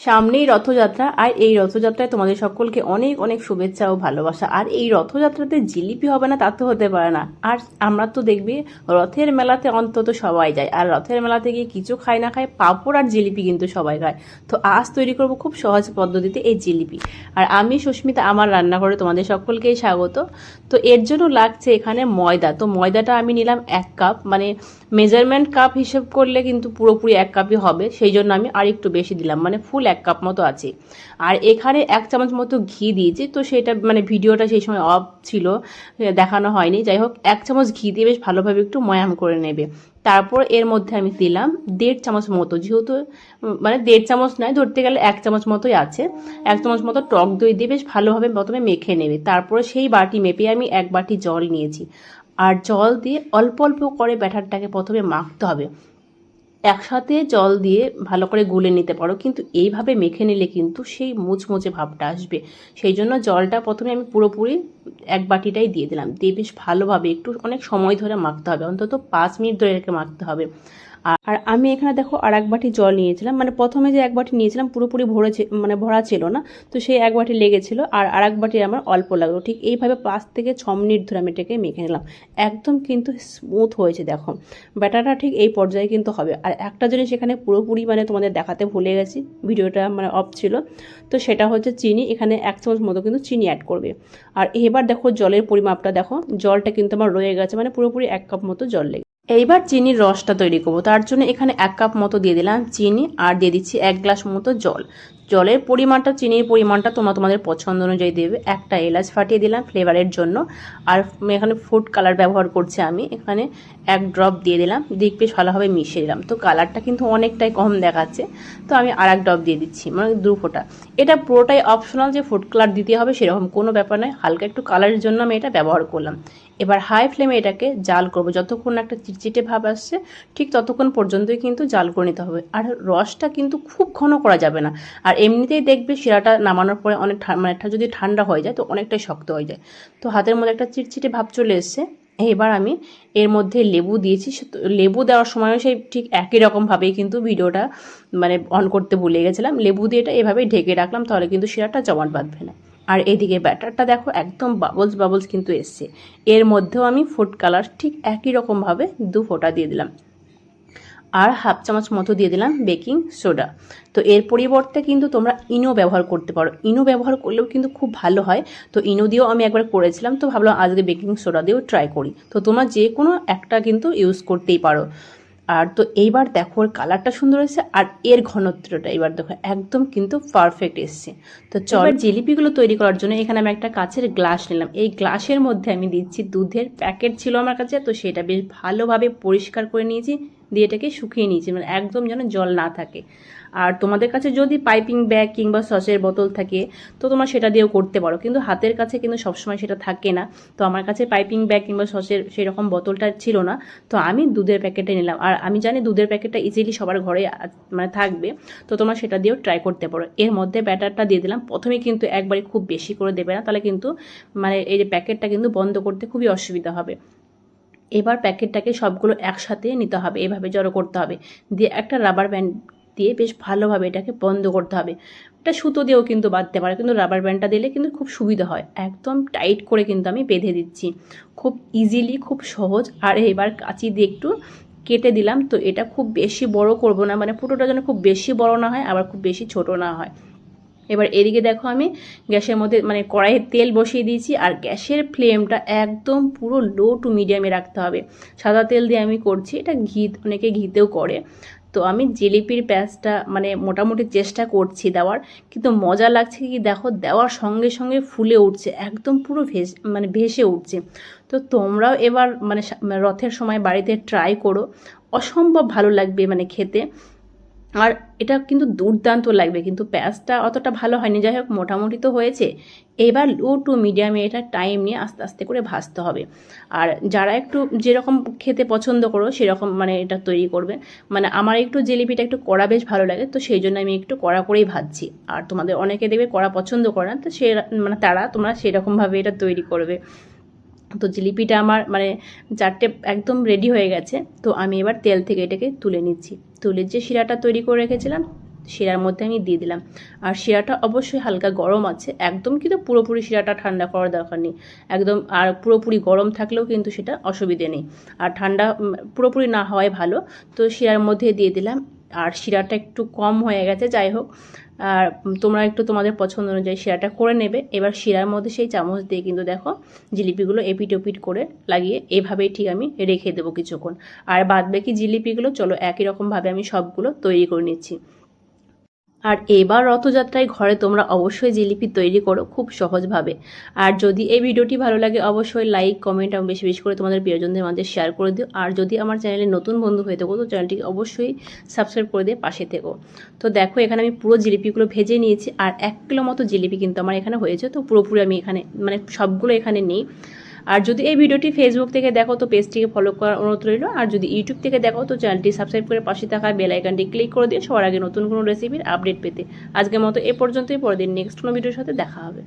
সামনেই রথযাত্রা আর এই রথযাত্রায় তোমাদের সকলকে অনেক অনেক শুভেচ্ছা ও ভালোবাসা। আর এই রথযাত্রাতে জিলিপি হবে না, তা তো হতে পারে না। আর আমরা তো দেখবি রথের মেলাতে অন্তত সবাই যায়। আর রথের মেলাতে গিয়ে কিছু খায় না খায়, পাঁপড় আর জিলিপি কিন্তু সবাই খায়। তো আজ তৈরি করব খুব সহজ পদ্ধতিতে এই জিলিপি। আর আমি সুস্মিতা, আমার রান্না করে তোমাদের সকলকেই স্বাগত। তো এর জন্য লাগছে এখানে ময়দা। তো ময়দাটা আমি নিলাম এক কাপ। মানে মেজারমেন্ট কাপ হিসেব করলে কিন্তু পুরোপুরি এক কাপই হবে। সেই জন্য আমি আর একটু বেশি দিলাম। মানে ফুল এক কাপ মতো আছে। আর এখানে এক চামচ মতো ঘি দিয়েছি, তো সেটা মানে ভিডিওটা সেই সময় অফ ছিল, দেখানো হয়নি। যাই হোক, এক চামচ ঘি দিয়ে বেশ ভালোভাবে একটু ময়াম করে নেবে। তারপর এর মধ্যে আমি দিলাম দেড় চামচ মতো, যেহেতু মানে দেড় চামচ নয়, ধরতে গেলে এক চামচ মতোই আছে। এক চামচ মতো টক দই দিয়ে বেশ ভালোভাবে প্রথমে মেখে নেবে। তারপরে সেই বাটি মেপে আমি এক বাটি জল নিয়েছি। আর জল দিয়ে অল্প অল্প করে ব্যাটারটাকে প্রথমে মাখতে হবে। একসাথে জল দিয়ে ভালো করে গুলে নিতে পারো। কিন্তু এইভাবে মেখে নিলে কিন্তু সেই মুচমুচে ভাবটা আসবে। সেই জন্য জলটা প্রথমে আমি পুরোপুরি বাটিটাই দিয়ে দিলাম। দিয়ে বেশ ভালোভাবে একটু অনেক সময় ধরে মাখতে হবে। অন্তত পাঁচ মিনিট ধরে এটাকে মাখতে হবে। আর- আর আমি এখানে দেখো আর এক বাটি জল নিয়েছিলাম। মানে প্রথমে যে এক বাটি নিয়েছিলাম পুরোপুরি ভরে মানে ভরা ছিল না। তো সেই এক বাটি লেগেছিল। আর আর এক বাটি আমার অল্প লাগল। ঠিক এইভাবে পাঁচ থেকে ছ মিনিট ধরে আমি এটাকে মেখে নিলাম। একদম কিন্তু স্মুথ হয়েছে, দেখো। ব্যাটারটা ঠিক এই পর্যায়ে কিন্তু হবে। আর একটা জিনিস এখানে পুরোপুরি মানে তোমাদের দেখাতে ভুলে গেছি। ভিডিওটা মানে অফ ছিল। তো সেটা হচ্ছে চিনি। এখানে এক চামচ মতো কিন্তু চিনি অ্যাড করবে। আর এবার দেখো জলের পরিমাপটা দেখো। জলটা কিন্তু আমার রয়ে গেছে মানে পুরোপুরি এক কাপ মতো জল লেগে এইবার চিনির রসটা তৈরি করব। তার জন্য এখানে এক কাপ মতো দিয়ে দিলাম চিনি, আর দিয়ে দিচ্ছি এক গ্লাস মতো জল। জলের পরিমাণটা, চিনির পরিমাণটা তোমরা তোমাদের পছন্দ অনুযায়ী দেবে। একটা এলাচ ফাটিয়ে দিলাম ফ্লেভারের জন্য। আর এখানে ফুড কালার ব্যবহার করছি আমি। এখানে এক ড্রপ দিয়ে দিলাম। দিয়ে বেশ ভালোভাবে মিশিয়ে দিলাম। তো কালারটা কিন্তু অনেকটাই কম দেখাচ্ছে। তো আমি আর এক ড্রপ দিয়ে দিচ্ছি মানে দু ফোঁটা। এটা পুরোটাই অপশনাল যে ফুড কালার দিতে হবে সেরকম কোনো ব্যাপার নয়। হালকা একটু কালারের জন্য আমি এটা ব্যবহার করলাম। এবার হাই ফ্লেমে এটাকে জাল করব। যতক্ষণ একটা চিটচিটে ভাব আসছে, ঠিক ততক্ষণ পর্যন্তই কিন্তু জাল করে নিতে হবে। আর রসটা কিন্তু খুব ঘন করা যাবে না। আর এমনিতেই দেখবে শিরাটা নামানোর পরে অনেক মানে যদি ঠান্ডা হয়ে যায় তো অনেকটাই শক্ত হয়ে যায়। তো হাতের মধ্যে একটা চিটচিটে ভাব চলে এসছে। এবার আমি এর মধ্যে লেবু দিয়েছি। লেবু দেওয়ার সময়ও সেই ঠিক একই রকমভাবেই কিন্তু ভিডিওটা মানে অন করতে ভুলে গেছিলাম। লেবু দিয়ে এটা এভাবেই ঢেকে রাখলাম তাহলে কিন্তু শিরাটা জমাট বাঁধবে না। আর এদিকে ব্যাটারটা দেখো একদম বাবলস বাবলস কিন্তু এসছে। এর মধ্যেও আমি ফুড কালার ঠিক একই রকমভাবে দু ফোঁটা দিয়ে দিলাম। আর হাফ চামচ মতো দিয়ে দিলাম বেকিং সোডা। তো এর পরিবর্তে কিন্তু তোমরা ইনো ব্যবহার করতে পারো। ইনো ব্যবহার করলেও কিন্তু খুব ভালো হয়। তো ইনো দিয়েও আমি একবার করেছিলাম তো ভাবলাম আজকে বেকিং সোডা দিয়েও ট্রাই করি। তো তোমরা যে কোনো একটা কিন্তু ইউজ করতেই পারো। আর তো এইবার দেখো ওর কালারটা সুন্দর এসেছে আর এর ঘনত্বটা এবার দেখো একদম কিন্তু পারফেক্ট এসছে। তো চল জিলিপিগুলো তৈরি করার জন্য এখানে আমি একটা কাচের গ্লাস নিলাম। এই গ্লাসের মধ্যে আমি দিচ্ছি দুধের প্যাকেট ছিল আমার কাছে তো সেটা বেশ ভালোভাবে পরিষ্কার করে নিয়েছি। দিয়ে এটাকে শুকিয়ে নিয়েছি মানে একদম যেন জল না থাকে। আর তোমাদের কাছে যদি পাইপিং ব্যাগ কিংবা সসের বোতল থাকে, তো তোমরা সেটা দিয়েও করতে পারো। কিন্তু হাতের কাছে কিন্তু সবসময় সেটা থাকে না। তো আমার কাছে পাইপিং ব্যাগ কিংবা সসের সেই রকম বোতলটা ছিল না। তো আমি দুধের প্যাকেটে নিলাম। আর আমি জানি দুধের প্যাকেটটা ইজিলি সবার ঘরে মানে থাকবে। তো তোমরা সেটা দিয়েও ট্রাই করতে পারো। এর মধ্যে ব্যাটারটা দিয়ে দিলাম। প্রথমে কিন্তু একবারে খুব বেশি করে দেবে না। তাহলে কিন্তু মানে এই যে প্যাকেটটা কিন্তু বন্ধ করতে খুবই অসুবিধা হবে। এবার প্যাকেটটাকে সবগুলো একসাথে নিতে হবে, এভাবে জড়ো করতে হবে। দিয়ে একটা রাবার ব্যান্ড দিয়ে বেশ ভালোভাবে এটাকে বন্ধ করতে হবে। এটা সুতো দিয়েও কিন্তু বাঁধতে পারে, কিন্তু রাবার ব্যান্ডটা দিলে কিন্তু খুব সুবিধা হয়। একদম টাইট করে কিন্তু আমি বেঁধে দিচ্ছি। খুব ইজিলি খুব সহজ। আর এবার কাঁচি দিয়ে একটু কেটে দিলাম, তো এটা খুব বেশি বড় করব না মানে ফুটোটা যেন খুব বেশি বড় না হয়, আবার খুব বেশি ছোট না হয়। এবার এদিকে দেখো আমি গ্যাসের মধ্যে মানে কড়াইয়ে তেল বসিয়ে দিয়েছি, আর গ্যাসের ফ্লেমটা একদম পুরো লো টু মিডিয়ামে রাখতে হবে। সাদা তেল দিয়ে আমি করছি, এটা ঘি, অনেকে ঘিতেও করে। তো আমি জিলিপির প্যাঁচটা মানে মোটামুটি চেষ্টা করছি দেওয়ার, কিন্তু মজা লাগছে কি দেখো, দেওয়ার সঙ্গে সঙ্গে ফুলে উঠছে, একদম পুরো ভেস মানে ভেসে উঠছে। তো তোমরাও এবার মানে রথের সময় বাড়িতে ট্রাই করো, অসম্ভব ভালো লাগবে মানে খেতে। আর এটা কিন্তু দুর্দান্ত লাগবে, কিন্তু প্যাঁচটা অতটা ভালো হয়নি। যাই হোক, মোটামুটি তো হয়েছে। এবার লো টু মিডিয়ামে এটা টাইম নিয়ে আস্তে আস্তে করে ভাজতে হবে। আর যারা একটু যেরকম খেতে পছন্দ করো, সেরকম মানে এটা তৈরি করবে। মানে আমার একটু জিলিপিটা একটু কড়া বেশ ভালো লাগে, তো সেই জন্য আমি একটু কড়া করেই ভাজছি। আর তোমাদের অনেকে দেখবে কড়া পছন্দ করে না, তো সে মানে তারা তোমরা সেরকমভাবে এটা তৈরি করবে। তো জিলিপিটা আমার মানে চারটে একদম রেডি হয়ে গেছে। তো আমি এবার তেল থেকে এটাকে তুলে নিচ্ছি। তুলে যে শিরাটা তৈরি করে রেখেছিলাম, শিরার মধ্যে আমি দিয়ে দিলাম। আর শিরাটা অবশ্যই হালকা গরম আছে। একদম কিন্তু পুরোপুরি শিরাটা ঠান্ডা করার দরকার নেই। একদম আর পুরোপুরি গরম থাকলেও কিন্তু সেটা অসুবিধে নেই। আর ঠান্ডা পুরোপুরি না হওয়াই ভালো। তো শিরার মধ্যে দিয়ে দিলাম আর শিরাটা একটু কম হয়ে গেছে, যাই হোক। আর তোমরা একটু তোমাদের পছন্দ অনুযায়ী শিরাটা করে নেবে। এবার শিরার মধ্যে সেই চামচ দিয়ে কিন্তু দেখো জিলিপিগুলো এপিট ওপিট করে লাগিয়ে এভাবেই ঠিক আমি রেখে দেবো কিছুক্ষণ। আর বাদ বাকি জিলিপিগুলো, চলো একই রকমভাবে আমি সবগুলো তৈরি করে নিচ্ছি। আর এবার রথযাত্রায় ঘরে তোমরা অবশ্যই জিলিপি তৈরি করো খুব সহজভাবে। আর যদি এই ভিডিওটি ভালো লাগে, অবশ্যই লাইক কমেন্ট এবং বেশি বেশি করে তোমাদের প্রিয়জনদের মধ্যে শেয়ার করে দিও। আর যদি আমার চ্যানেলে নতুন বন্ধু হয়ে থাকো, তো চ্যানেলটিকে অবশ্যই সাবস্ক্রাইব করে দিয়ে পাশে থেকো। তো দেখো, এখানে আমি পুরো জিলিপিগুলো ভেজে নিয়েছি, আর এক কিলো মতো জিলিপি কিন্তু আমার এখানে হয়েছে। তো পুরোপুরি আমি এখানে মানে সবগুলো এখানে নেই। আর যদি এই ভিডিওটি ফেসবুক থেকে দেখো, তো পেজটিকে ফলো করার অনুরোধ রইল। আর যদি ইউটিউব থেকে দেখো, তো চ্যানেলটি সাবস্ক্রাইব করে পাশে থাকা বেল আইকনটি ক্লিক করে দিয়ে সবার আগে নতুন কোনো রেসিপির আপডেট পেতে। আজকের মতো এ পর্যন্তই, পরের দিন নেক্সট কোনো ভিডিওর সাথে দেখা হবে।